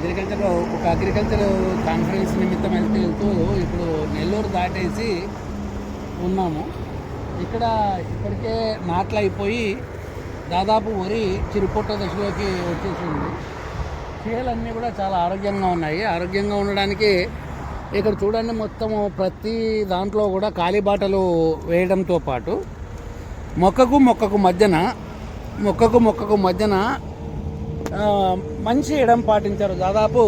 ఒక agriculture conference నిమిత్తం వెళ్తే వెళ్తూ ఇప్పుడు నెల్లూరు దాటేసి ఉన్నాము. ఇక్కడ ఇప్పటికే నాట్లు అయిపోయి దాదాపు వరి చిరుపొట్ట దశలోకి వచ్చేసింది. చీలన్నీ కూడా చాలా ఆరోగ్యంగా ఉన్నాయి. ఆరోగ్యంగా ఉండడానికి ఇక్కడ చూడండి మొత్తము ప్రతి దాంట్లో కూడా కాలిబాటలు వేయడంతో పాటు మొక్కకు మొక్కకు మధ్యన మొక్కకు మొక్కకు మధ్యన మంచి ఎడం పాటించారు. దాదాపు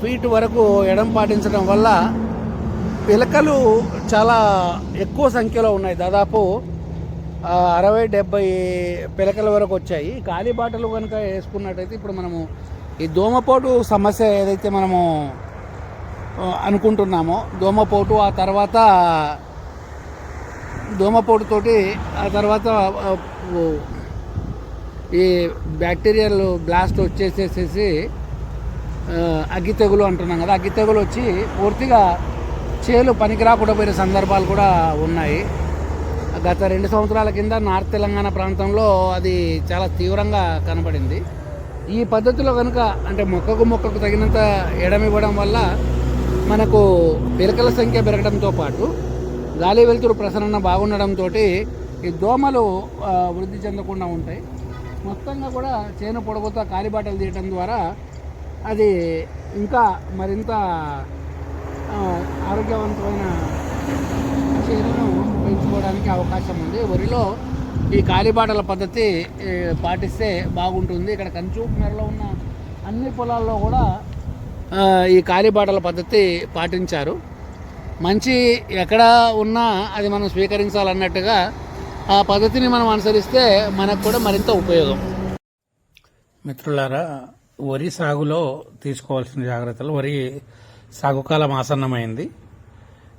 ఫీట్ వరకు ఎడం పాటించడం వల్ల పిలకలు చాలా ఎక్కువ సంఖ్యలో ఉన్నాయి. దాదాపు అరవై డెబ్బై పిలకల వరకు వచ్చాయి. ఖాళీ బాటలు కనుక వేసుకున్నట్టయితే ఇప్పుడు మనము ఈ దోమపోటు సమస్య ఏదైతే మనము అనుకుంటున్నామో దోమపోటు ఆ తర్వాత దోమపోటుతోటి ఆ తర్వాత ఈ బ్యాక్టీరియల్ బ్లాస్ట్ వచ్చేసేసేసి అగ్గి తెగులు అంటున్నాం కదా అగ్గి తెగులు వచ్చి పూర్తిగా చేలు పనికి రాకుండా పోయిన సందర్భాలు కూడా ఉన్నాయి. గత రెండు సంవత్సరాల కింద నార్త్ తెలంగాణ ప్రాంతంలో అది చాలా తీవ్రంగా కనబడింది. ఈ పద్ధతిలో కనుక అంటే మొక్కకు మొక్కకు తగినంత ఎడమివ్వడం వల్ల మనకు పిలకల సంఖ్య పెరగడంతో పాటు గాలి వెలుతురు ప్రసరణ బాగుండడంతో ఈ దోమలు వృద్ధి చెందకుండా ఉంటాయి. మొత్తంగా కూడా చేను పొడవుతో కాలిబాటలు తీయటం ద్వారా అది ఇంకా మరింత ఆరోగ్యవంతమైన చేనును పెంచుకోవడానికి అవకాశం ఉంది. వరిలో ఈ కాలిబాటల పద్ధతి పాటిస్తే బాగుంటుంది. ఇక్కడ కంచూపు ఉన్న అన్ని పొలాల్లో కూడా ఈ కాలిబాటల పద్ధతి పాటించారు. మంచి ఎక్కడ ఉన్నా అది మనం స్వీకరించాలన్నట్టుగా ఆ పద్ధతిని మనం అనుసరిస్తే మనకు కూడా మరింత ఉపయోగం. మిత్రులారా వరి సాగులో తీసుకోవాల్సిన జాగ్రత్తలు వరి సాగు కాలం ఆసన్నమైంది.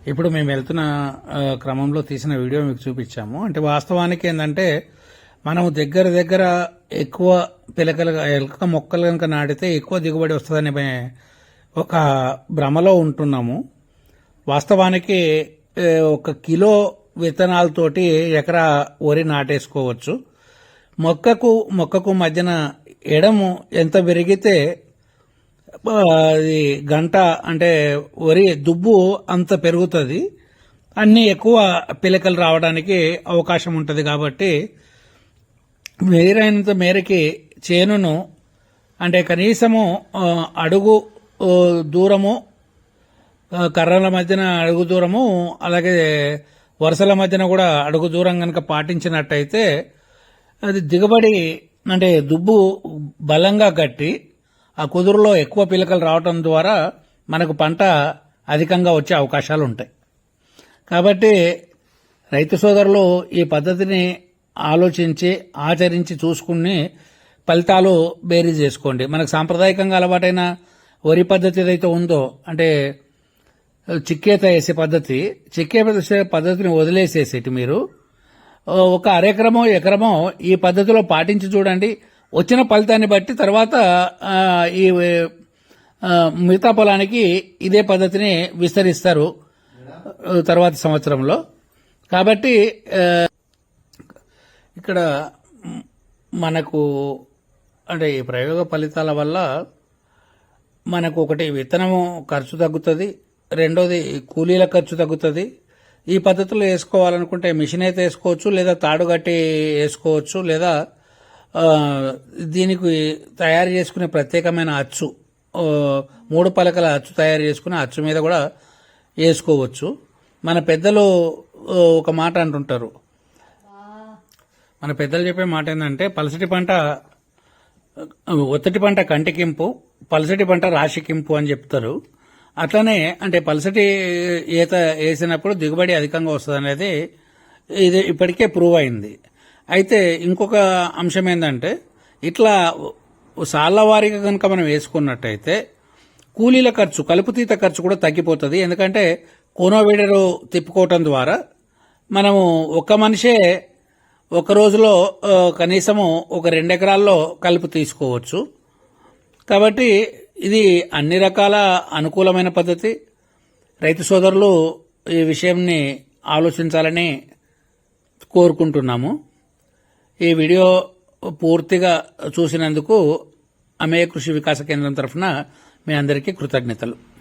ఇప్పుడు మేము వెళ్తున్న క్రమంలో తీసిన వీడియో మీకు చూపించాము. అంటే వాస్తవానికి ఏంటంటే మనం దగ్గర దగ్గర ఎక్కువ పిలకలు ఎలక మొక్కలు కనుక నాటితే ఎక్కువ దిగుబడి వస్తుందని ఒక భ్రమలో ఉంటున్నాము. వాస్తవానికి ఒక కిలో విత్తనాలతోటి ఎకరా వరి నాటేసుకోవచ్చు. మొక్కకు మొక్కకు మధ్యన ఎడము ఎంత పెరిగితే అది గంట అంటే వరి దుబ్బు అంత పెరుగుతుంది. అన్ని ఎక్కువ పిలకలు రావడానికి అవకాశం ఉంటుంది కాబట్టి వేరైనంత మేరకి చేనును అంటే కనీసము అడుగు దూరము కర్రల మధ్యన అడుగు దూరము అలాగే వరుసల మధ్యన కూడా అడుగు దూరం కనుక పాటించినట్టయితే అది దిగుబడి అంటే దుబ్బు బలంగా కట్టి ఆ కుదురులో ఎక్కువ పిలకలు రావటం ద్వారా మనకు పంట అధికంగా వచ్చే అవకాశాలు ఉంటాయి. కాబట్టి రైతు సోదరులు ఈ పద్ధతిని ఆలోచించి ఆచరించి చూసుకుని ఫలితాలు బేరీ చేసుకోండి. మనకు సాంప్రదాయకంగా అలవాటైన వరి పద్ధతి ఏదైతే ఉందో అంటే చిక్కేత వేసే పద్ధతి చిక్కేత వేసే పద్ధతిని వదిలేసేసేటి మీరు. ఒక అరెకరమో ఎకరమో ఈ పద్ధతిలో పాటించి చూడండి. వచ్చిన ఫలితాన్ని బట్టి తర్వాత ఈ మిగతా పొలానికి ఇదే పద్ధతిని విస్తరిస్తారు తర్వాత సంవత్సరంలో. కాబట్టి ఇక్కడ మనకు అంటే ఈ ప్రయోగ ఫలితాల వల్ల మనకు ఒకటి విత్తనము ఖర్చు తగ్గుతుంది రెండోది కూలీల ఖర్చు తగ్గుతుంది. ఈ పద్ధతిలో వేసుకోవాలనుకుంటే మిషన్ అయితే వేసుకోవచ్చు లేదా తాడు కట్టి వేసుకోవచ్చు లేదా దీనికి తయారు చేసుకునే ప్రత్యేకమైన అచ్చు మూడు పలకల అచ్చు తయారు చేసుకుని అచ్చు మీద కూడా వేసుకోవచ్చు. మన పెద్దలు ఒక మాట అంటుంటారు. మన పెద్దలు చెప్పే మాట ఏంటంటే పలసటి పంట ఒత్తటి పంట కంటికింపు పలసటి పంట రాశికింపు అని చెప్తారు. అట్లనే అంటే పలసటి ఈత వేసినప్పుడు దిగుబడి అధికంగా వస్తుంది అనేది ఇది ఇప్పటికే ప్రూవ్ అయింది. అయితే ఇంకొక అంశం ఏంటంటే ఇట్లా సాళ్ళ వారిగా కనుక మనం వేసుకున్నట్టయితే కూలీల ఖర్చు కలుపుతీత ఖర్చు కూడా తగ్గిపోతుంది. ఎందుకంటే కోనోవీడరు తిప్పుకోవటం ద్వారా మనము ఒక్క మనిషే ఒక రోజులో కనీసము ఒక రెండు ఎకరాల్లో కలుపు తీసుకోవచ్చు. కాబట్టి ఇది అన్ని రకాల అనుకూలమైన పద్ధతి. రైతు సోదరులు ఈ విషయంని ఆలోచించాలని కోరుకుంటున్నాము. ఈ వీడియో పూర్తిగా చూసినందుకు అమేయ కృషి వికాస కేంద్రం తరఫున మీ అందరికీ కృతజ్ఞతలు.